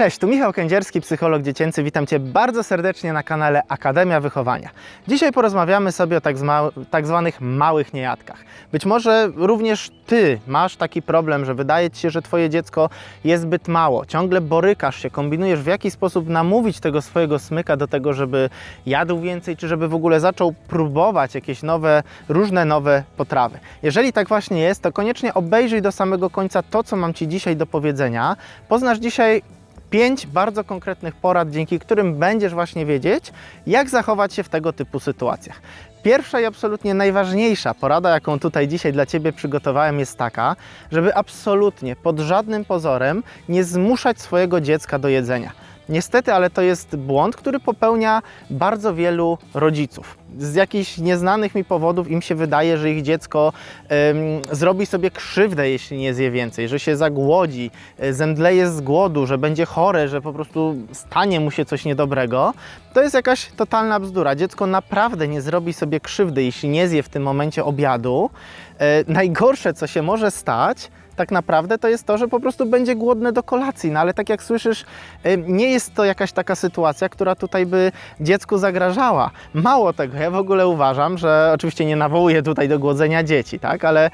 Cześć, tu Michał Kędzierski, psycholog dziecięcy. Witam Cię bardzo serdecznie na kanale Akademia Wychowania. Dzisiaj porozmawiamy sobie o tak, tak zwanych małych niejadkach. Być może również Ty masz taki problem, że wydaje Ci się, że Twoje dziecko jest zbyt mało. Ciągle borykasz się, kombinujesz w jaki sposób namówić tego swojego smyka do tego, żeby jadł więcej, czy żeby w ogóle zaczął próbować jakieś nowe, różne nowe potrawy. Jeżeli tak właśnie jest, to koniecznie obejrzyj do samego końca to, co mam Ci dzisiaj do powiedzenia. Poznasz dzisiaj pięć bardzo konkretnych porad, dzięki którym będziesz właśnie wiedzieć, jak zachować się w tego typu sytuacjach. Pierwsza i absolutnie najważniejsza porada, jaką tutaj dzisiaj dla Ciebie przygotowałem, jest taka, żeby absolutnie pod żadnym pozorem nie zmuszać swojego dziecka do jedzenia. Niestety, ale to jest błąd, który popełnia bardzo wielu rodziców. Z jakichś nieznanych mi powodów im się wydaje, że ich dziecko zrobi sobie krzywdę, jeśli nie zje więcej, że się zagłodzi, e, zemdleje z głodu, że będzie chore, że po prostu stanie mu się coś niedobrego. To jest jakaś totalna bzdura. Dziecko naprawdę nie zrobi sobie krzywdy, jeśli nie zje w tym momencie obiadu. E, najgorsze, co się może stać, tak naprawdę to jest to, że po prostu będzie głodny do kolacji. No ale tak jak słyszysz, y, nie jest to jakaś taka sytuacja, która tutaj by dziecku zagrażała. Mało tego, ja w ogóle uważam, że oczywiście nie nawołuję tutaj do głodzenia dzieci, tak, ale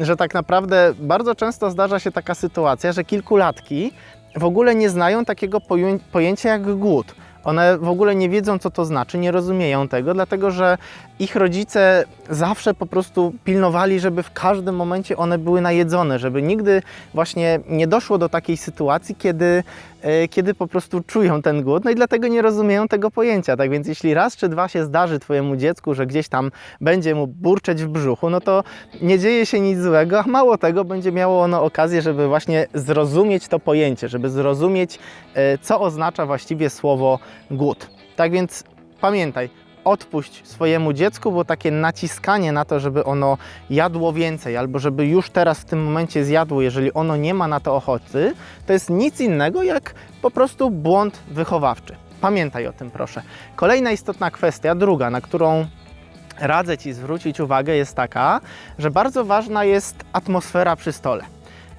że tak naprawdę bardzo często zdarza się taka sytuacja, że kilkulatki w ogóle nie znają takiego poję- pojęcia jak głód. One w ogóle nie wiedzą, co to znaczy, nie rozumieją tego, dlatego że ich rodzice zawsze po prostu pilnowali, żeby w każdym momencie one były najedzone, żeby nigdy właśnie nie doszło do takiej sytuacji, kiedy, e, kiedy po prostu czują ten głód, no i dlatego nie rozumieją tego pojęcia. Tak więc jeśli raz czy dwa się zdarzy Twojemu dziecku, że gdzieś tam będzie mu burczeć w brzuchu, no to nie dzieje się nic złego, a mało tego będzie miało ono okazję, żeby właśnie zrozumieć to pojęcie, żeby zrozumieć, e, co oznacza właściwie słowo głód. Tak więc pamiętaj, odpuść swojemu dziecku, bo takie naciskanie na to, żeby ono jadło więcej, albo żeby już teraz w tym momencie zjadło, jeżeli ono nie ma na to ochoty, to jest nic innego jak po prostu błąd wychowawczy. Pamiętaj o tym, proszę. Kolejna istotna kwestia, druga, na którą radzę Ci zwrócić uwagę, jest taka, że bardzo ważna jest atmosfera przy stole.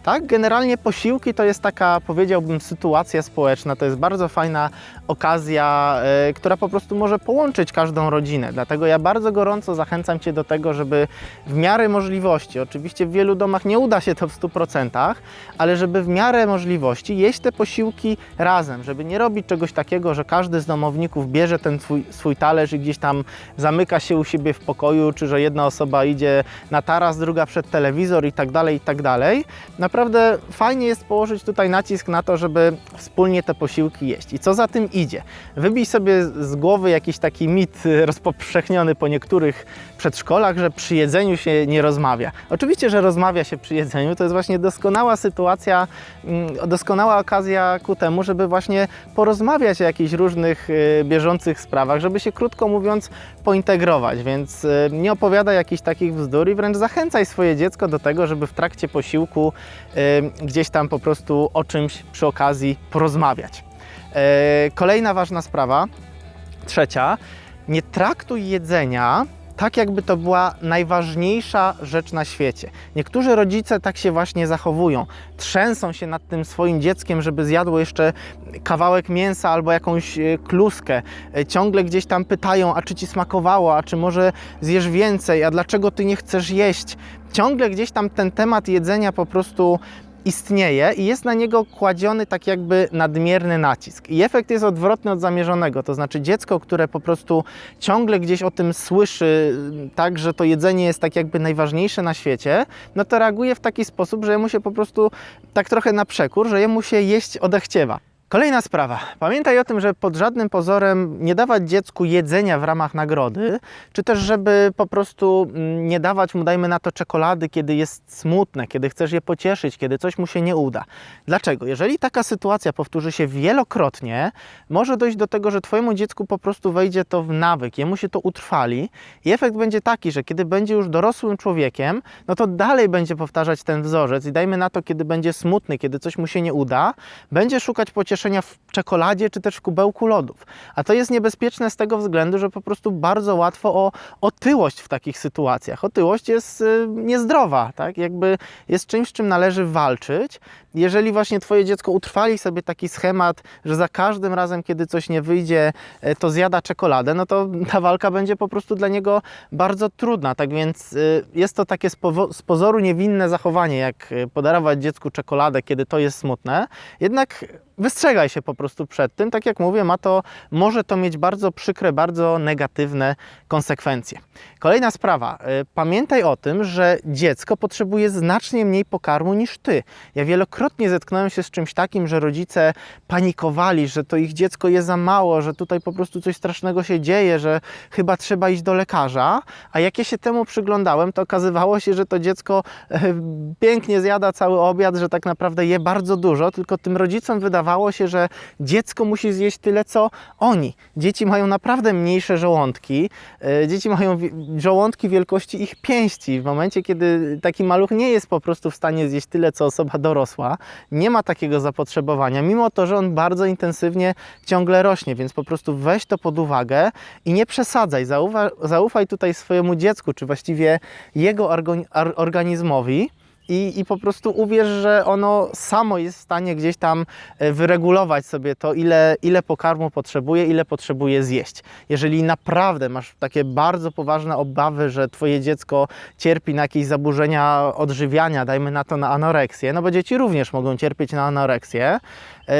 Tak, generalnie posiłki to jest taka, powiedziałbym, sytuacja społeczna. To jest bardzo fajna okazja, e, która po prostu może połączyć każdą rodzinę. Dlatego ja bardzo gorąco zachęcam Cię do tego, żeby w miarę możliwości, oczywiście w wielu domach nie uda się to w 100%, ale żeby w miarę możliwości jeść te posiłki razem, żeby nie robić czegoś takiego, że każdy z domowników bierze ten swój, swój talerz i gdzieś tam zamyka się u siebie w pokoju, czy że jedna osoba idzie na taras, druga przed telewizor i tak dalej, i tak dalej. Naprawdę fajnie jest położyć tutaj nacisk na to, żeby wspólnie te posiłki jeść. I co za tym idzie? Wybij sobie z głowy jakiś taki mit rozpowszechniony po niektórych przedszkolach, że przy jedzeniu się nie rozmawia. Oczywiście, że rozmawia się przy jedzeniu, to jest właśnie doskonała sytuacja, mm, doskonała okazja ku temu, żeby właśnie porozmawiać o jakichś różnych y, bieżących sprawach, żeby się krótko mówiąc pointegrować, więc y, nie opowiadaj jakichś takich bzdur i wręcz zachęcaj swoje dziecko do tego, żeby w trakcie posiłku gdzieś tam po prostu o czymś przy okazji porozmawiać. E, Kolejna ważna sprawa, trzecia, nie traktuj jedzenia tak, jakby to była najważniejsza rzecz na świecie. Niektórzy rodzice tak się właśnie zachowują. Trzęsą się nad tym swoim dzieckiem, żeby zjadło jeszcze kawałek mięsa albo jakąś e, kluskę. E, Ciągle gdzieś tam pytają, a czy ci smakowało, a czy może zjesz więcej, a dlaczego ty nie chcesz jeść. Ciągle gdzieś tam ten temat jedzenia po prostu istnieje i jest na niego kładziony tak jakby nadmierny nacisk. I efekt jest odwrotny od zamierzonego, to znaczy dziecko, które po prostu ciągle gdzieś o tym słyszy, tak, że to jedzenie jest tak jakby najważniejsze na świecie, no to reaguje w taki sposób, że jemu się po prostu tak trochę na przekór, że jemu się jeść odechciewa. Kolejna sprawa. Pamiętaj o tym, że pod żadnym pozorem nie dawać dziecku jedzenia w ramach nagrody, czy też żeby po prostu mm, nie dawać mu, dajmy na to, czekolady, kiedy jest smutne, kiedy chcesz je pocieszyć, kiedy coś mu się nie uda. Dlaczego? Jeżeli taka sytuacja powtórzy się wielokrotnie, może dojść do tego, że Twojemu dziecku po prostu wejdzie to w nawyk, jemu się to utrwali i efekt będzie taki, że kiedy będzie już dorosłym człowiekiem, no to dalej będzie powtarzać ten wzorzec i dajmy na to, kiedy będzie smutny, kiedy coś mu się nie uda, będzie szukać pocieszenia w czekoladzie czy też w kubełku lodów. A to jest niebezpieczne z tego względu, że po prostu bardzo łatwo o otyłość w takich sytuacjach. Otyłość jest y, niezdrowa, tak? Jakby jest czymś, z czym należy walczyć. Jeżeli właśnie Twoje dziecko utrwali sobie taki schemat, że za każdym razem, kiedy coś nie wyjdzie, e, to zjada czekoladę, no to ta walka będzie po prostu dla niego bardzo trudna. Tak więc y, jest to takie z, pozoru niewinne zachowanie, jak y, podarować dziecku czekoladę, kiedy to jest smutne. Jednak wystrzegaj się po prostu przed tym. Tak jak mówię, ma to, może to mieć bardzo przykre, bardzo negatywne konsekwencje. Kolejna sprawa. Pamiętaj o tym, że dziecko potrzebuje znacznie mniej pokarmu niż ty. Ja wielokrotnie zetknąłem się z czymś takim, że rodzice panikowali, że to ich dziecko je za mało, że tutaj po prostu coś strasznego się dzieje, że chyba trzeba iść do lekarza. A jak ja się temu przyglądałem, to okazywało się, że to dziecko e, pięknie zjada cały obiad, że tak naprawdę je bardzo dużo, tylko tym rodzicom wydawało się, że dziecko musi zjeść tyle, co oni. Dzieci mają naprawdę mniejsze żołądki. E, Dzieci mają żołądki wielkości ich pięści. W momencie, kiedy taki maluch nie jest po prostu w stanie zjeść tyle, co osoba dorosła, nie ma takiego zapotrzebowania, mimo to, że on bardzo intensywnie ciągle rośnie, więc po prostu weź to pod uwagę i nie przesadzaj. Zaufa, zaufaj tutaj swojemu dziecku, czy właściwie jego organizmowi. I, I po prostu uwierz, że ono samo jest w stanie gdzieś tam e, wyregulować sobie to, ile, ile pokarmu potrzebuje, ile potrzebuje zjeść. Jeżeli naprawdę masz takie bardzo poważne obawy, że Twoje dziecko cierpi na jakieś zaburzenia odżywiania, dajmy na to na anoreksję, no bo dzieci również mogą cierpieć na anoreksję,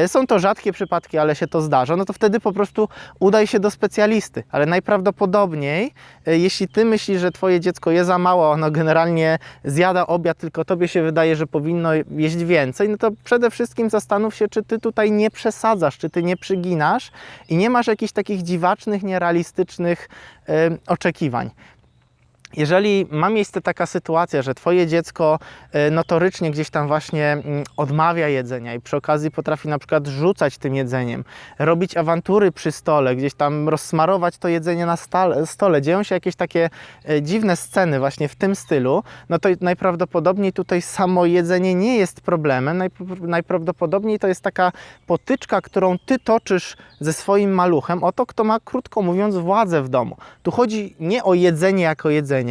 są to rzadkie przypadki, ale się to zdarza, no to wtedy po prostu udaj się do specjalisty. Ale najprawdopodobniej, e, jeśli Ty myślisz, że Twoje dziecko je za mało, ono generalnie zjada obiad, tylko Tobie się wydaje, że powinno jeść więcej, no to przede wszystkim zastanów się, czy Ty tutaj nie przesadzasz, czy Ty nie przyginasz i nie masz jakichś takich dziwacznych, nierealistycznych e, oczekiwań. Jeżeli ma miejsce taka sytuacja, że Twoje dziecko e, notorycznie gdzieś tam właśnie mm, odmawia jedzenia i przy okazji potrafi na przykład rzucać tym jedzeniem, robić awantury przy stole, gdzieś tam rozsmarować to jedzenie na stole, dzieją się jakieś takie e, dziwne sceny właśnie w tym stylu, no to najprawdopodobniej tutaj samo jedzenie nie jest problemem. Najp- Najprawdopodobniej to jest taka potyczka, którą Ty toczysz ze swoim maluchem o to, kto ma, krótko mówiąc, władzę w domu. Tu chodzi nie o jedzenie jako jedzenie,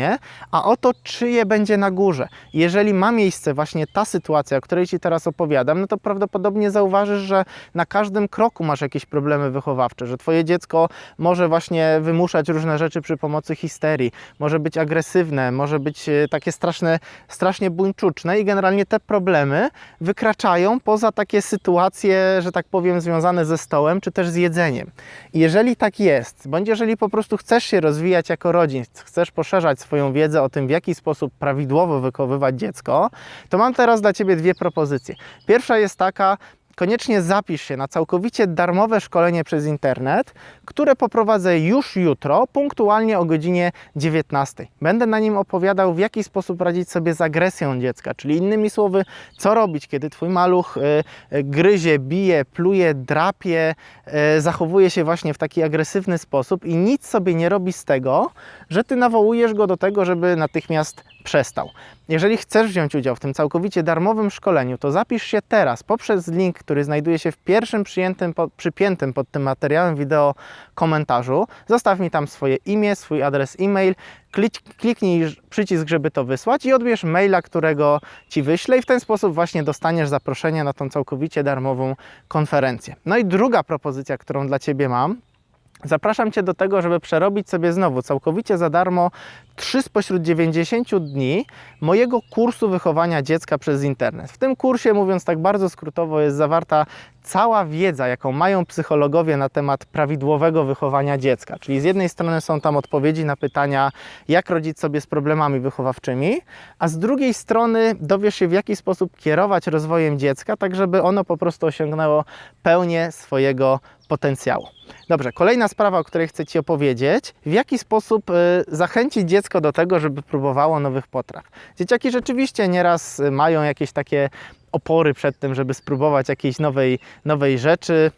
a o to, czyje będzie na górze. Jeżeli ma miejsce właśnie ta sytuacja, o której Ci teraz opowiadam, no to prawdopodobnie zauważysz, że na każdym kroku masz jakieś problemy wychowawcze, że Twoje dziecko może właśnie wymuszać różne rzeczy przy pomocy histerii, może być agresywne, może być e, takie straszne, strasznie buńczuczne i generalnie te problemy wykraczają poza takie sytuacje, że tak powiem, związane ze stołem czy też z jedzeniem. Jeżeli tak jest, bądź jeżeli po prostu chcesz się rozwijać jako rodzic, chcesz poszerzać swoją wiedzę o tym, w jaki sposób prawidłowo wychowywać dziecko, to mam teraz dla Ciebie dwie propozycje. Pierwsza jest taka, koniecznie zapisz się na całkowicie darmowe szkolenie przez internet, które poprowadzę już jutro, punktualnie o godzinie 19. Będę na nim opowiadał, w jaki sposób radzić sobie z agresją dziecka, czyli innymi słowy, co robić, kiedy Twój maluch y, y, gryzie, bije, pluje, drapie, y, zachowuje się właśnie w taki agresywny sposób i nic sobie nie robi z tego, że Ty nawołujesz go do tego, żeby natychmiast przestał. Jeżeli chcesz wziąć udział w tym całkowicie darmowym szkoleniu, to zapisz się teraz poprzez link, który znajduje się w pierwszym przyjętym, po, przypiętym pod tym materiałem wideo komentarzu. Zostaw mi tam swoje imię, swój adres e-mail, klik, kliknij przycisk, żeby to wysłać i odbierz maila, którego Ci wyślę i w ten sposób właśnie dostaniesz zaproszenie na tą całkowicie darmową konferencję. No i druga propozycja, którą dla Ciebie mam, Zapraszam Cię do tego, żeby przerobić sobie znowu całkowicie za darmo 3 spośród 90 dni mojego kursu wychowania dziecka przez internet. W tym kursie, mówiąc tak bardzo skrótowo, jest zawarta cała wiedza, jaką mają psychologowie na temat prawidłowego wychowania dziecka. Czyli z jednej strony są tam odpowiedzi na pytania, jak rodzić sobie z problemami wychowawczymi, a z drugiej strony dowiesz się, w jaki sposób kierować rozwojem dziecka, tak żeby ono po prostu osiągnęło pełnię swojego potencjału. Dobrze, kolejna sprawa, o której chcę Ci opowiedzieć. W jaki sposób y, zachęcić dziecko do tego, żeby próbowało nowych potraw? Dzieciaki rzeczywiście nieraz y, mają jakieś takie opory przed tym, żeby spróbować jakiejś nowej, nowej rzeczy.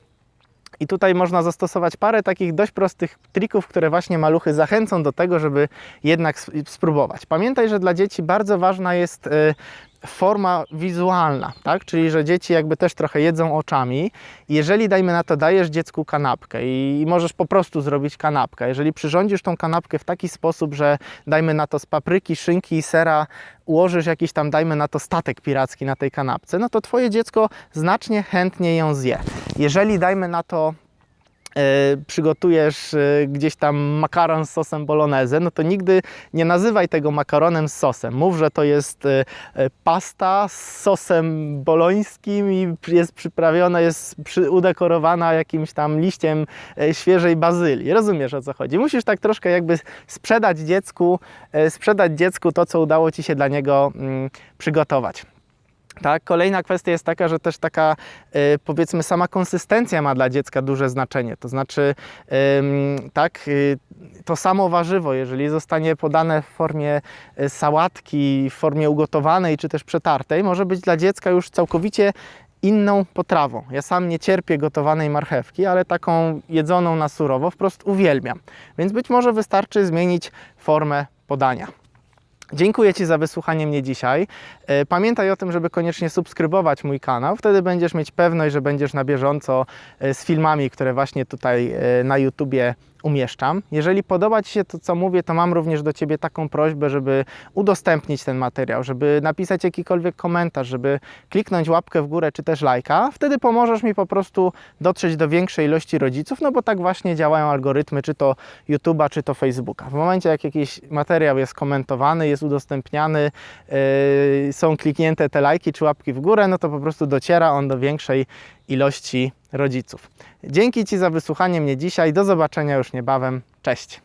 I tutaj można zastosować parę takich dość prostych trików, które właśnie maluchy zachęcą do tego, żeby jednak spróbować. Pamiętaj, że dla dzieci bardzo ważna jest y, forma wizualna, tak? Czyli, że dzieci jakby też trochę jedzą oczami. Jeżeli dajmy na to, dajesz dziecku kanapkę i, możesz po prostu zrobić kanapkę. Jeżeli przyrządzisz tą kanapkę w taki sposób, że dajmy na to z papryki, szynki i sera, ułożysz jakiś tam, dajmy na to statek piracki na tej kanapce, no to twoje dziecko znacznie chętniej ją zje. Jeżeli dajmy na to przygotujesz e, gdzieś tam makaron z sosem bolognese, no to nigdy nie nazywaj tego makaronem z sosem. Mów, że to jest e, pasta z sosem bolońskim i jest przyprawiona, jest udekorowana jakimś tam liściem świeżej bazylii. Rozumiesz o co chodzi? Musisz tak troszkę jakby sprzedać dziecku, sprzedać dziecku to, co udało Ci się dla niego mm, przygotować. Tak, kolejna kwestia jest taka, że też taka y, powiedzmy sama konsystencja ma dla dziecka duże znaczenie. To znaczy, tak, y, to samo warzywo, jeżeli zostanie podane w formie y, sałatki, w formie ugotowanej czy też przetartej, może być dla dziecka już całkowicie inną potrawą. Ja sam nie cierpię gotowanej marchewki, ale taką jedzoną na surowo po prostu uwielbiam. Więc być może wystarczy zmienić formę podania. Dziękuję Ci za wysłuchanie mnie dzisiaj. E, Pamiętaj o tym, żeby koniecznie subskrybować mój kanał. Wtedy będziesz mieć pewność, że będziesz na bieżąco e, z filmami, które właśnie tutaj e, na YouTubie umieszczam. Jeżeli podoba Ci się to, co mówię, to mam również do Ciebie taką prośbę, żeby udostępnić ten materiał, żeby napisać jakikolwiek komentarz, żeby kliknąć łapkę w górę czy też lajka. Wtedy pomożesz mi po prostu dotrzeć do większej ilości rodziców, no bo tak właśnie działają algorytmy, czy to YouTube'a, czy to Facebooka. W momencie, jak jakiś materiał jest komentowany, jest udostępniany, yy, są kliknięte te lajki czy łapki w górę, no to po prostu dociera on do większej ilości rodziców. Dzięki Ci za wysłuchanie mnie dzisiaj. Do zobaczenia już niebawem. Cześć.